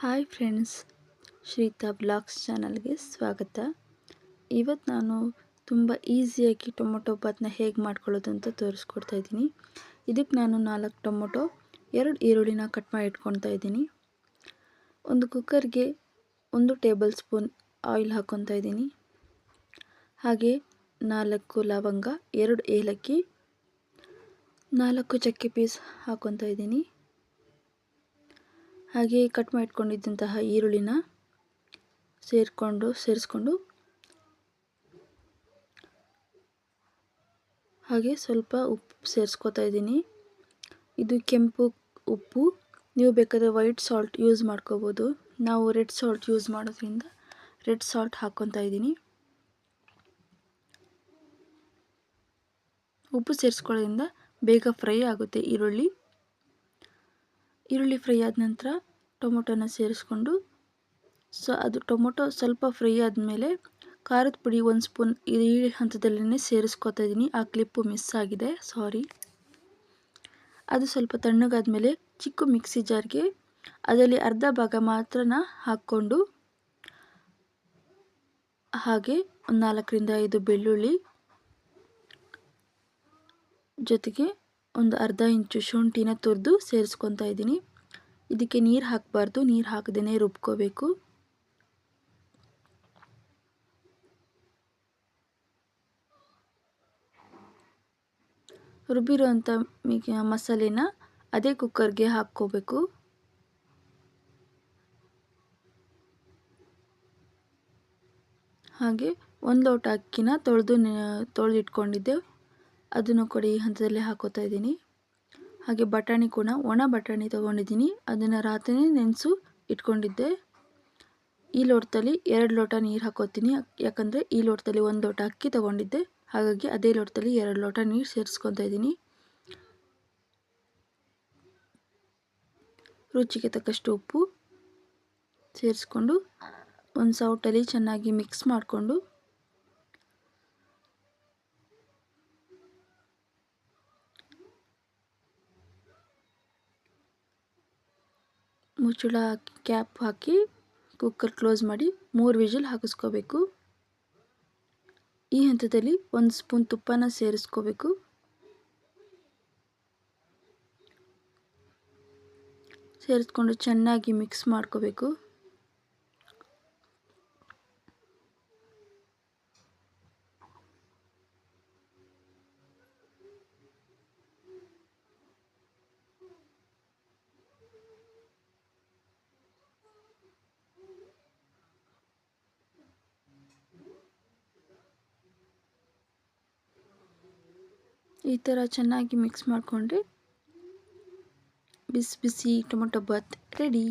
Hi friends, ಶ್ರೀತಾ blogs ಚಾನಲ್ಗೆ ಸ್ವಾಗತ. ಇವತ್ತು ನಾನು ತುಂಬ ಈಸಿಯಾಗಿ ಟೊಮೊಟೊ ಬಾತ್ನ ಹೇಗೆ ಮಾಡ್ಕೊಳ್ಳೋದು ಅಂತ ತೋರಿಸ್ಕೊಡ್ತಾ ಇದ್ದೀನಿ. ಇದಕ್ಕೆ ನಾನು ನಾಲ್ಕು ಟೊಮೊಟೊ, ಎರಡು ಈರುಳ್ಳಿನ ಕಟ್ ಮಾಡಿ ಇಟ್ಕೊತಾ ಇದ್ದೀನಿ. ಒಂದು ಕುಕ್ಕರ್ಗೆ ಒಂದು ಟೇಬಲ್ ಸ್ಪೂನ್ ಆಯಿಲ್ ಹಾಕ್ಕೊತಾ ಇದ್ದೀನಿ. ಹಾಗೆ ನಾಲ್ಕು ಲವಂಗ, ಎರಡು ಏಲಕ್ಕಿ, ನಾಲ್ಕು ಚಕ್ಕೆ ಪೀಸ್ ಹಾಕ್ಕೊತಾ ಇದ್ದೀನಿ. ಹಾಗೆ ಕಟ್ ಮಾಡಿಟ್ಕೊಂಡಿದ್ದಂತಹ ಈರುಳ್ಳಿನ ಸೇರಿಕೊಂಡು, ಸೇರಿಸ್ಕೊಂಡು, ಹಾಗೆ ಸ್ವಲ್ಪ ಉಪ್ಪು ಸೇರಿಸ್ಕೊತಾ ಇದ್ದೀನಿ. ಇದು ಕೆಂಪು ಉಪ್ಪು. ನೀವು ಬೇಕಾದರೆ ವೈಟ್ ಸಾಲ್ಟ್ ಯೂಸ್ ಮಾಡ್ಕೋಬೋದು. ನಾವು ರೆಡ್ ಸಾಲ್ಟ್ ಯೂಸ್ ಮಾಡೋದ್ರಿಂದ ರೆಡ್ ಸಾಲ್ಟ್ ಹಾಕ್ಕೊತಾ ಇದ್ದೀನಿ. ಉಪ್ಪು ಸೇರಿಸ್ಕೊಳ್ಳೋದ್ರಿಂದ ಬೇಗ ಫ್ರೈ ಆಗುತ್ತೆ ಈರುಳ್ಳಿ. ಈರುಳ್ಳಿ ಫ್ರೈ ಆದ ನಂತರ ಟೊಮೊಟೊನ ಸೇರಿಸ್ಕೊಂಡು ಸೊ ಅದು ಟೊಮೊಟೊ ಸ್ವಲ್ಪ ಫ್ರೈ ಆದಮೇಲೆ ಖಾರದ ಪುಡಿ ಒಂದು ಸ್ಪೂನ್ ಈ ಹಂತದಲ್ಲೇ ಸೇರಿಸ್ಕೊತಾ ಇದ್ದೀನಿ ಆ ಕ್ಲಿಪ್ಪು ಮಿಸ್ ಆಗಿದೆ. ಸಾರಿ. ಅದು ಸ್ವಲ್ಪ ತಣ್ಣಗಾದ್ಮೇಲೆ ಚಿಕ್ಕ ಮಿಕ್ಸಿ ಜಾರ್ಗೆ ಅದರಲ್ಲಿ ಅರ್ಧ ಭಾಗ ಮಾತ್ರನ ಹಾಕ್ಕೊಂಡು ಹಾಗೆ ಒಂದು ನಾಲ್ಕರಿಂದ ಐದು ಬೆಳ್ಳುಳ್ಳಿ ಜೊತೆಗೆ ಒಂದು ಅರ್ಧ ಇಂಚು ಶುಂಠಿನ ತುರಿದು ಸೇರಿಸ್ಕೊತಾ ಇದ್ದೀನಿ. ಇದಕ್ಕೆ ನೀರು ಹಾಕಬಾರ್ದು. ನೀರು ಹಾಕದೇ ರುಬ್ಕೋಬೇಕು. ರುಬ್ಬಿರೋಂಥ ಮಸಾಲೆನ ಅದೇ ಕುಕ್ಕರ್ಗೆ ಹಾಕ್ಕೋಬೇಕು. ಹಾಗೆ ಒಂದು ಲೋಟ ಅಕ್ಕಿನ ತೊಳೆದು ತೊಳೆದಿಟ್ಕೊಂಡಿದ್ದೆ. ಅದನ್ನು ಕೂಡ ಈ ಹಂತದಲ್ಲಿ ಹಾಕೋತಾ ಇದ್ದೀನಿ. ಹಾಗೆ ಬಟಾಣಿ ಕೂಡ, ಒಣ ಬಟಾಣಿ ತೊಗೊಂಡಿದ್ದೀನಿ. ಅದನ್ನು ರಾತ್ರಿ ನೆನೆಸು ಇಟ್ಕೊಂಡಿದ್ದೆ. ಈ ಲೋಟದಲ್ಲಿ ಎರಡು ಲೋಟ ನೀರು ಹಾಕೋತೀನಿ. ಯಾಕಂದರೆ ಈ ಲೋಟದಲ್ಲಿ ಒಂದು ಲೋಟ ಅಕ್ಕಿ ತೊಗೊಂಡಿದ್ದೆ. ಹಾಗಾಗಿ ಅದೇ ಲೋಟದಲ್ಲಿ ಎರಡು ಲೋಟ ನೀರು ಸೇರಿಸ್ಕೊತಾ ಇದ್ದೀನಿ. ರುಚಿಗೆ ತಕ್ಕಷ್ಟು ಉಪ್ಪು ಸೇರಿಸ್ಕೊಂಡು, ಒಂದು ಸೌಟಲ್ಲಿ ಚೆನ್ನಾಗಿ ಮಿಕ್ಸ್ ಮಾಡಿಕೊಂಡು ಮುಚ್ಚಳ ಕ್ಯಾಪ್ ಹಾಕಿ ಕುಕ್ಕರ್ ಕ್ಲೋಸ್ ಮಾಡಿ ಮೂರು ವಿಜಲ್ ಹಾಕಿಸ್ಕೋಬೇಕು. ಈ ಹಂತದಲ್ಲಿ ಒಂದು ಸ್ಪೂನ್ ತುಪ್ಪನ ಸೇರಿಸ್ಕೋಬೇಕು. ಸೇರಿಸ್ಕೊಂಡು ಚೆನ್ನಾಗಿ ಮಿಕ್ಸ್ ಮಾಡ್ಕೋಬೇಕು. ಈ ಥರ ಚೆನ್ನಾಗಿ ಮಿಕ್ಸ್ ಮಾಡಿಕೊಂಡ್ರೆ ಬಿಸಿ ಬಿಸಿ ಟೊಮೊಟೊ ಬಾತ್ ರೆಡಿ.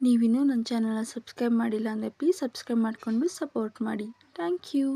ನೀವಿನ್ನೂ ನನ್ನ ಚಾನಲ್ನ ಸಬ್ಸ್ಕ್ರೈಬ್ ಮಾಡಿಲ್ಲ ಅಂದರೆ ಪ್ಲೀಸ್ ಸಬ್ಸ್ಕ್ರೈಬ್ ಮಾಡಿಕೊಂಡು ಸಪೋರ್ಟ್ ಮಾಡಿ. Thank you